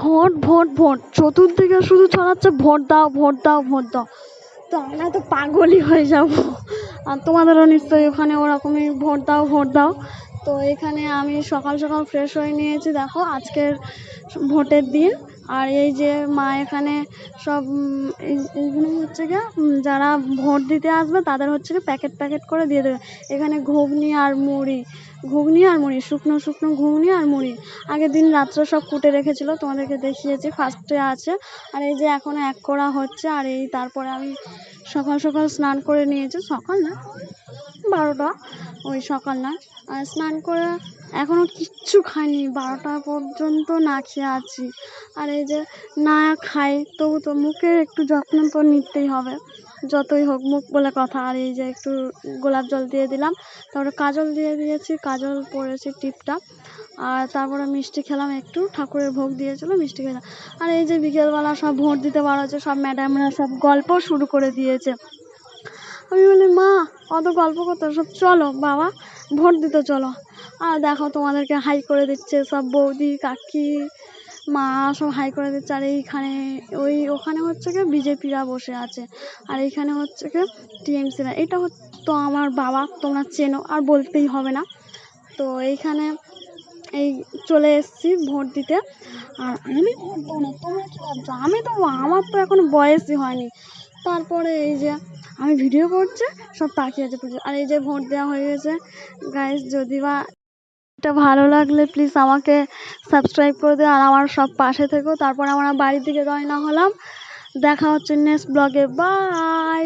Vote vote vote. চতুর্দিকে শুধু ছড়াচ্ছে ভোট দাও ভোট দাও ভোট দাও। তো আমরা তো পাগলই হয়ে যাব। আর তোমাদেরও নিশ্চয়ই ওখানে ওরকমই ভোট দাও ভোট দাও। তো এখানে আমি সকাল সকাল ফ্রেশ হয়ে নিয়েছি, দেখো আজকের ভোটের দিন। আর এই যে মা এখানে সব এইগুলো হচ্ছে গিয়ে যারা ভোট দিতে আসবে তাদের হচ্ছে গিয়ে প্যাকেট প্যাকেট করে দিয়ে দেবে। এখানে ঘুগনি আর মুড়ি। ঘুগনি আর মুড়ি, শুকনো শুকনো ঘুগনি আর মুড়ি। আগের দিন রাত্রে সব কুটে রেখেছিলো, তোমাদেরকে দেখিয়েছি ফার্স্টে আছে। আর এই যে এখন এক করা হচ্ছে, আর এই তারপরে আমি সকাল সকাল স্নান করে নিয়েছি। সকাল না, বারোটা, ওই সকাল না। আর স্নান করে এখনও কিচ্ছু খাইনি, বারোটা পর্যন্ত না খেয়ে আছি। আর এই যে না খাই, তবু তো মুখের একটু যত্ন তো নিতেই হবে। যতই হোক মুখ বলে কথা, আর এই যে একটু গোলাপ জল দিয়ে দিলাম, তারপরে কাজল দিয়ে দিয়েছি, কাজল পরেছি টিপটা, আর তারপরে মিষ্টি খেলাম একটু, ঠাকুরের ভোগ দিয়েছিলো, মিষ্টি খেলাম। আর এই যে বিকেলবেলা সব ভোট দিতে বার হচ্ছে সব ম্যাডামরা সব গল্প শুরু করে দিয়েছে। আমি বলি, মা, অত গল্প করতে সব চলো, বাবা, ভোট দিতে চলো। আর দেখো তোমাদেরকে হাই করে দিচ্ছে সব বৌদি, কাকি মা সব হাই করে দিচ্ছে, আর এইখানে ওই ওখানে হচ্ছে কি বিজেপিরা বসে আছে, আর এইখানে হচ্ছে কি টিএমসিরা। এটা তো আমার বাবা, তোমরা চেনো, আর বলতেই হবে না। তো এইখানে এই চলে এসেছি ভোট দিতে। আর আমি ভোট দেবো না, তোমরা কী ভাবছ? আমি তো, আমার তো এখন বয়সই হয়নি। তারপরে এই যে আমি ভিডিও করছি, সব তাকিয়ে আছে আর এই যে ভোট দেওয়া হয়ে গেছে গাইস যদি বা এটা ভালো লাগলে প্লিজ আমাকে সাবস্ক্রাইব করে দিও আর আমার সব পাশে থেকো। তারপর আমরা বাড়ির দিকে রওনা হলাম। দেখা হচ্ছে নেক্সট ব্লগে বাই